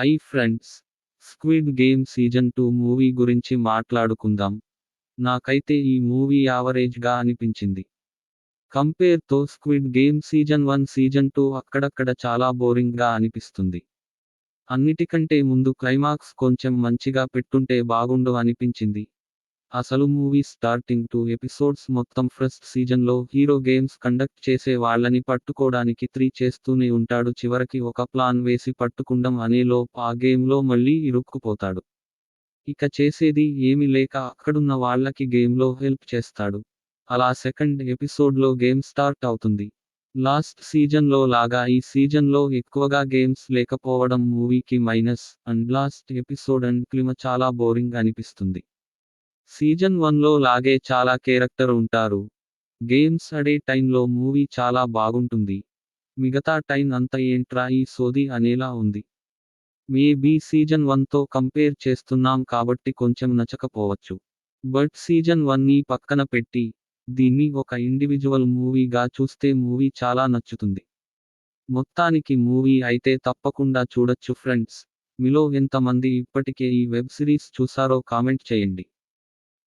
Hi friends squid game season two movie గురించి మాట్లాడుకుందాం. నాకైతే ఈ మూవీ యావరేజ్గా అనిపించింది. కంపేర్తో squid game season one season two అక్కడక్కడ చాలా బోరింగ్గా అనిపిస్తుంది. అన్నిటికంటే ముందు క్లైమాక్స్ కొంచెం మంచిగా పెట్టుంటే బాగుండు అనిపించింది. అసలు మూవీ స్టార్టింగ్ టూ ఎపిసోడ్స్ మొత్తం ఫస్ట్ సీజన్లో హీరో గేమ్స్ కండక్ట్ చేసే వాళ్ళని పట్టుకోవడానికి త్రీ చేస్తూనే ఉంటాడు. చివరికి ఒక ప్లాన్ వేసి పట్టుకుండం అనేలో ఆ గేమ్లో మళ్ళీ ఇరుక్కుపోతాడు. ఇక చేసేది ఏమి లేక అక్కడున్న వాళ్ళకి గేమ్లో హెల్ప్ చేస్తాడు. అలా సెకండ్ ఎపిసోడ్లో గేమ్ స్టార్ట్ అవుతుంది. లాస్ట్ సీజన్లో లాగా ఈ సీజన్లో ఎక్కువగా గేమ్స్ లేకపోవడం మూవీకి minus and last episode and climax చాలా బోరింగ్ అనిపిస్తుంది. సీజన్ వన్లో లాగే చాలా క్యారెక్టర్ ఉంటారు. గేమ్స్ అడే టైంలో మూవీ చాలా బాగుంటుంది. మిగతా టైం అంత ఏంట్రా ఈ సోది అనేలా ఉంది. మేబీ సీజన్ వన్తో కంపేర్ చేస్తున్నాం కాబట్టి కొంచెం నచ్చకపోవచ్చు. బట్ సీజన్ వన్ని పక్కన పెట్టి దీన్ని ఒక ఇండివిజువల్ మూవీగా చూస్తే మూవీ చాలా నచ్చుతుంది. మొత్తానికి మూవీ అయితే తప్పకుండా చూడొచ్చు ఫ్రెండ్స్. మీలో ఎంతమంది ఇప్పటికే ఈ వెబ్ సిరీస్ చూసారో కామెంట్ చేయండి.